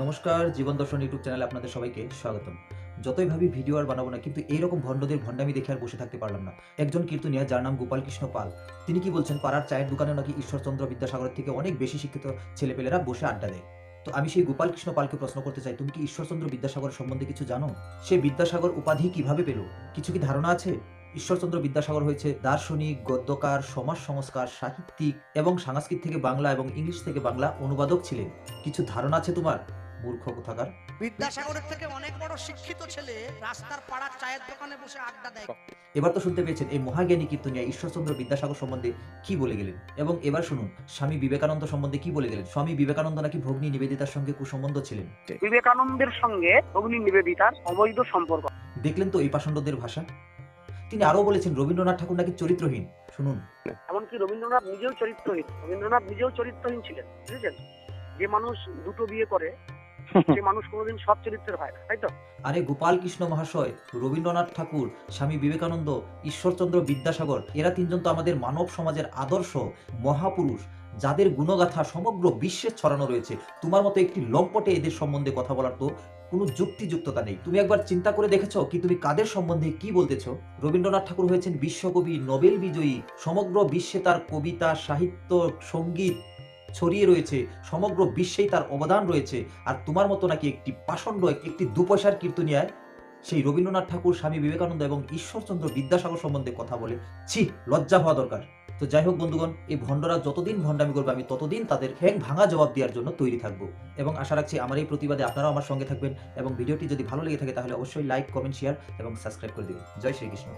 নমস্কার, জীবন দর্শন ইউটিউব চ্যানেলে আপনাদের সবাইকে স্বাগতম। যতই ভাবি ভিডিও আর বানাবো না, কিন্তু এইরকম ভণ্ডদের ভণ্ডামি দেখে আর বসে থাকতে পারলাম না। একজন কীর্তনিয়া, যার নাম গোপাল কৃষ্ণ পাল, তিনি কি বলছেন, পাড়ার চায়ের দোকানে নাকি ঈশ্বরচন্দ্র বিদ্যাসাগরের থেকে অনেক বেশি শিক্ষিত ছেলেপেলেরা বসে আড্ডা দেয়? তো আমি সেই গোপাল কৃষ্ণ পালকে প্রশ্ন করতে চাই, তুমি কি ঈশ্বরচন্দ্র বিদ্যাসাগর সম্বন্ধে কিছু জানো? সে বিদ্যাসাগর উপাধি কীভাবে পেল? কিছু কি ধারণা আছে? ঈশ্বরচন্দ্র বিদ্যাসাগর হয়েছে দার্শনিক, গদ্যকার, সমাজ সংস্কার, সাহিত্যিক এবং সংস্কৃত থেকে বাংলা এবং ইংলিশ থেকে বাংলা অনুবাদক ছিলেন। কিছু ধারণা আছে তোমার? মূর্খ কোথাকার? বিদ্যাসাগরের থেকে অনেক বড় শিক্ষিত ছেলে রাস্তার পাড়ার চায়ের দোকানে বসে আড্ডা দেয়। এবার তো শুনতে পেয়েছেন এই মহাজ্ঞানী কীর্তনিয়া ঈশ্বরচন্দ্র বিদ্যাসাগর সম্বন্ধে কি বলে গেলেন? এবং এবার শুনুন স্বামী বিবেকানন্দ সম্বন্ধে কি বলে গেলেন? স্বামী বিবেকানন্দ নাকি ভগ্নী নিবেদিতার সঙ্গে কুসম্বন্ধ ছিলেন? বিবেকানন্দের সঙ্গে অগ্নি নিবেদিতার অবৈধ সম্পর্ক। দেখলেন তো এই পাষণ্ডদের ভাষা? তিনি আরও বলেছেন রবীন্দ্রনাথ ঠাকুর নাকি চরিত্রহীন? শুনুন। এমনকি রবীন্দ্রনাথ নিজেও চরিত্রহীন। রবীন্দ্রনাথ নিজেও চরিত্রহীন ছিলেন বুঝেছেন? যে মানুষ দুটো বিয়ে করে সে মানুষ কোনোদিন সৎ চরিত্রের হয় তাই তো? আরে গোপাল কৃষ্ণ মহাশয়, রবীন্দ্রনাথ ঠাকুর, স্বামী বিবেকানন্দ, ঈশ্বরচন্দ্র বিদ্যাসাগর, এরা তিনজন তো আমাদের মানব সমাজের আদর্শ মহাপুরুষ, যাদের গুণগাথা সমগ্র বিশ্বে ছড়ানো রয়েছে। তোমার মতো একটি লম্পটে এদের সম্বন্ধে কথা বলার তো কোনো যুক্তিযুক্ততা নেই। তুমি একবার চিন্তা করে দেখেছ কি তুমি কাদের সম্বন্ধে কি বলতেছ? রবীন্দ্রনাথ ঠাকুর হয়েছেন বিশ্বকবি, নোবেল বিজয়ী, সমগ্র বিশ্বে তার কবিতা, সাহিত্য, সংগীত ছড়িয়ে রয়েছে, সমগ্র বিশ্বেই তার অবদান রয়েছে। আর তোমার মতো নাকি একটি পাষণ্ড, একটি দুপয়সার কীর্তনিয়ায় সেই রবীন্দ্রনাথ ঠাকুর, স্বামী বিবেকানন্দ এবং ঈশ্বরচন্দ্র বিদ্যাসাগর সম্বন্ধে কথা বলে। ছি, লজ্জা হওয়া দরকার। তো যাই হোক বন্ধুগণ, এই ভণ্ডরা যতদিন ভণ্ডামি করবে, আমি ততদিন তাদের ঠ্যাং ভাঙা জবাব দেওয়ার জন্য তৈরি থাকব। এবং আশা রাখছি আমার এই প্রতিবাদে আপনারাও আমার সঙ্গে থাকবেন এবং ভিডিওটি যদি ভালো লেগে থাকে, তাহলে অবশ্যই লাইক, কমেন্ট, শেয়ার এবং সাবস্ক্রাইব করে দিবেন। জয় শ্রীকৃষ্ণ।